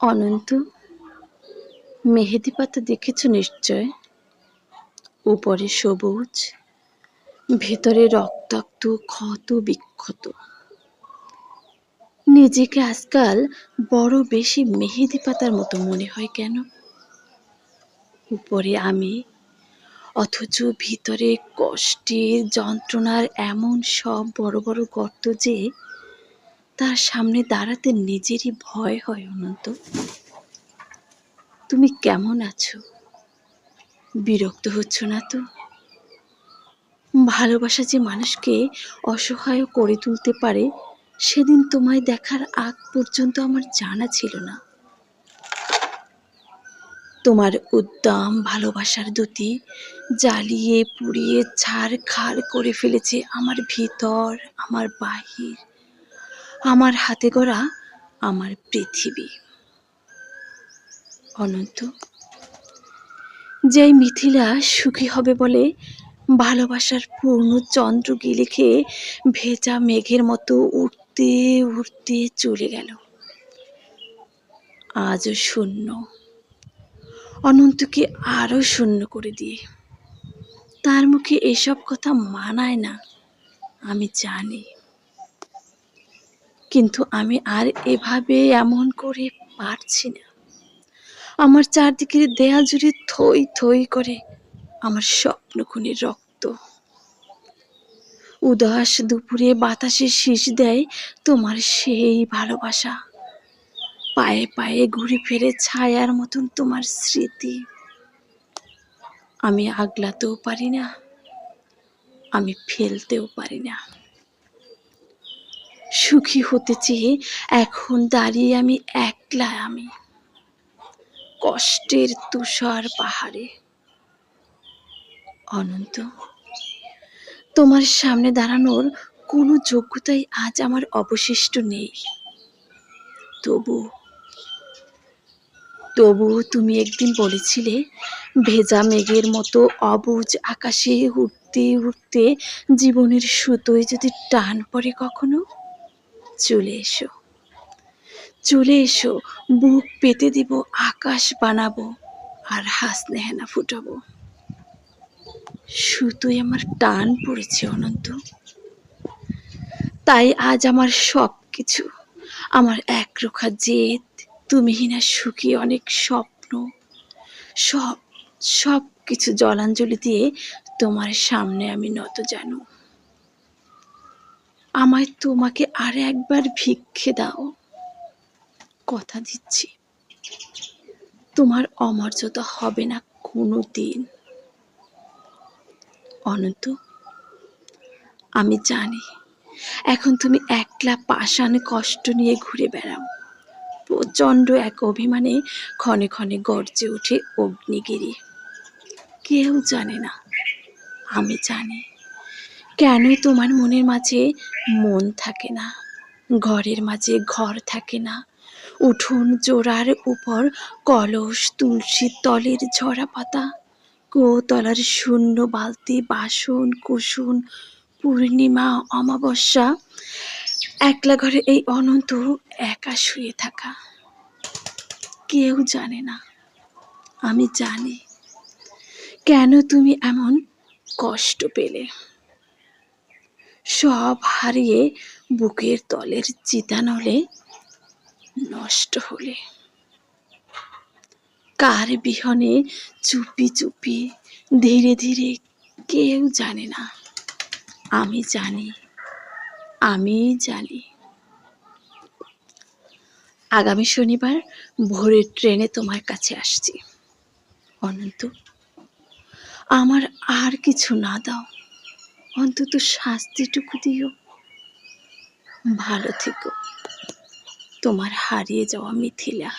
অনন্ত, মেহেদি পাতা দেখেছ নিশ্চয়? উপরে সবুজ, ভেতরে রক্তাক্ত, ক্ষত বিক্ষত। নিজেকে আজকাল বড় বেশি মেহেদি পাতার মতো মনে হয় কেন? উপরে আমি, অথচ ভিতরে কষ্টের যন্ত্রণার এমন সব বড় বড় গর্ত যে তার সামনে দাঁড়াতে নিজেরই ভয় হয় অনন্ত। তুমি কেমন আছো? বিরক্ত হচ্ছ না তো? ভালোবাসা যে মানুষকে অসহায় করে তুলতে পারে, সেদিন তোমায় দেখার আগ পর্যন্ত আমার জানা ছিল না। তোমার উদ্দাম ভালোবাসার দুটি জ্বালিয়ে পুড়িয়ে ছাড় খাড় করে ফেলেছে আমার ভিতর, আমার বাহির। আমার হাতে গড়া আমার পৃথিবী। অনন্ত, যেই মিথিলা সুখী হবে বলে ভালোবাসার পূর্ণ চন্দ্র গিলে খেয়ে ভেজা মেঘের মতো উঠতে উঠতে চলে গেল। আজও শূন্য। অনন্তকে আরও শূন্য করে দিয়ে। তার মুখে এসব কথা মানায় না, আমি জানি। কিন্তু আমি আর এভাবে এমন করে পারছি না। আমার চারদিকের দেয়াল জুড়ে থই থই করে আমার স্বপ্ন খুনের রক্ত। উদাস দুপুরে বাতাসে শীষ দেয় তোমার সেই ভালোবাসা। পায়ে পায়ে ঘুরে ফেরে ছায়ার মতন তোমার স্মৃতি। আমি আগলাতেও পারি না, আমি ফেলতেও পারি না। সুখী হতে চেয়ে এখন দাঁড়িয়ে আমি একলা আমি। কষ্টের তুষার পাহাড়ে। অনন্ত, তোমার সামনে দাঁড়ানোর কোনো যোগ্যতাই আজ আমার অবশিষ্ট নেই। তবু, তবুও তুমি একদিন বলেছিলে, ভেজা মেঘের মতো অবুজ আকাশে উঠতে উঠতে জীবনের সুতোয় যদি টান পড়ে কখনো? চলে এসো। চলে এসো, বুক পেতে দিব, আকাশ বানাবো, আর হাসনে হেনা ফুটাবো। সুতোয় আমার টান পড়েছে অনন্ত। তাই আজ আমার সব কিছু আমার একরোখা জেদ তুমিহীনা সুখী অনেক স্বপ্ন, সব সব কিছু জলাঞ্জলি দিয়ে তোমার সামনে আমি নত জানো। আমায় তোমাকে আর একবার ভিক্ষে দাও। কথা দিচ্ছি। তোমার অমর্যাদা হবে না কোনো দিন অনন্ত, আমি জানি এখন তুমি একলা পাষাণ কষ্ট নিয়ে ঘুরে বেড়াও। প্রচণ্ড এক অভিমানে ক্ষণে ক্ষণে গর্জে ওঠে অগ্নিগিরি। কেউ জানে না, আমি জানি। কেন তোমার মনের মাঝে মন থাকে না? ঘরের মাঝে ঘর থাকে না। উঠোন জোড়ার উপর কলস তুলসী তলের ঝরা পাতা। গোতলার শূন্য বালতি, বাসন কুসুন পূর্ণিমা, অমাবস্যা। একলা ঘরে এই অনন্ত একা শুয়ে থাকা। কেউ জানে না। আমি জানি। কেন তুমি এমন কষ্ট পেলে? সব হারিয়ে বুকের তলের চিতানলে নষ্ট হলে। কার বিহনে চুপি চুপি, ধীরে ধীরে কেউ জানে না। আমি জানি আমি জানি। আগামী শনিবার ভোরের ট্রেনে তোমার কাছে আসছি। অনন্ত, আমার আর কিছু না দাও। অন্তত শাস্তিটুকু দিও। ভালো থেকো। তোমার হারিয়ে যাওয়া মিথিলা।